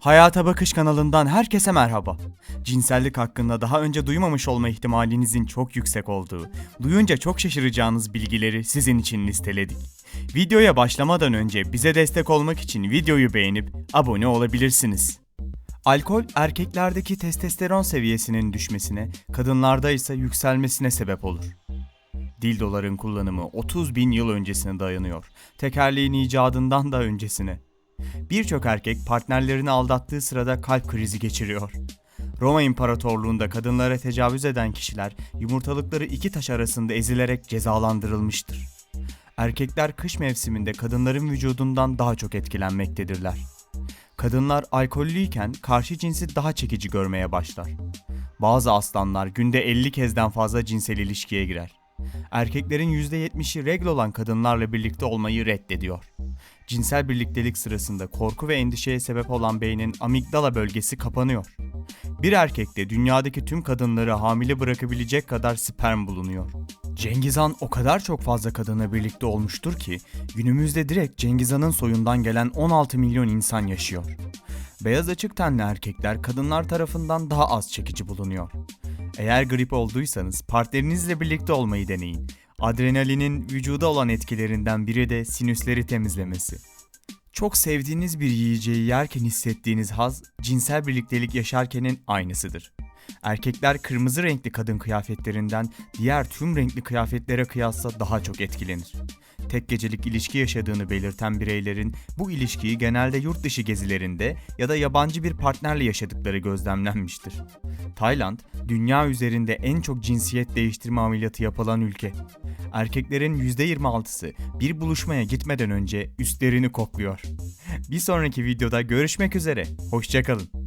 Hayata Bakış kanalından herkese merhaba. Cinsellik hakkında daha önce duymamış olma ihtimalinizin çok yüksek olduğu, duyunca çok şaşıracağınız bilgileri sizin için listeledik. Videoya başlamadan önce bize destek olmak için videoyu beğenip abone olabilirsiniz. Alkol erkeklerdeki testosteron seviyesinin düşmesine, kadınlarda ise yükselmesine sebep olur. Dildoların kullanımı 30 bin yıl öncesine dayanıyor. Tekerleğin icadından da öncesine. Birçok erkek partnerlerini aldattığı sırada kalp krizi geçiriyor. Roma İmparatorluğunda kadınlara tecavüz eden kişiler yumurtalıkları iki taş arasında ezilerek cezalandırılmıştır. Erkekler kış mevsiminde kadınların vücudundan daha çok etkilenmektedirler. Kadınlar alkollüyken karşı cinsi daha çekici görmeye başlar. Bazı aslanlar günde 50 kezden fazla cinsel ilişkiye girer. Erkeklerin %70'i regl olan kadınlarla birlikte olmayı reddediyor. Cinsel birliktelik sırasında korku ve endişeye sebep olan beynin amigdala bölgesi kapanıyor. Bir erkekte dünyadaki tüm kadınları hamile bırakabilecek kadar sperm bulunuyor. Cengiz Han o kadar çok fazla kadınla birlikte olmuştur ki günümüzde direkt Cengiz Han'ın soyundan gelen 16 milyon insan yaşıyor. Beyaz açık tenli erkekler kadınlar tarafından daha az çekici bulunuyor. Eğer grip olduysanız partnerinizle birlikte olmayı deneyin. Adrenalinin vücuda olan etkilerinden biri de sinüsleri temizlemesi. Çok sevdiğiniz bir yiyeceği yerken hissettiğiniz haz, cinsel birliktelik yaşarkenin aynısıdır. Erkekler kırmızı renkli kadın kıyafetlerinden diğer tüm renkli kıyafetlere kıyasla daha çok etkilenir. Tek gecelik ilişki yaşadığını belirten bireylerin bu ilişkiyi genelde yurt dışı gezilerinde ya da yabancı bir partnerle yaşadıkları gözlemlenmiştir. Tayland, dünya üzerinde en çok cinsiyet değiştirme ameliyatı yapılan ülke. Erkeklerin %26'sı bir buluşmaya gitmeden önce üstlerini kokluyor. Bir sonraki videoda görüşmek üzere. Hoşçakalın.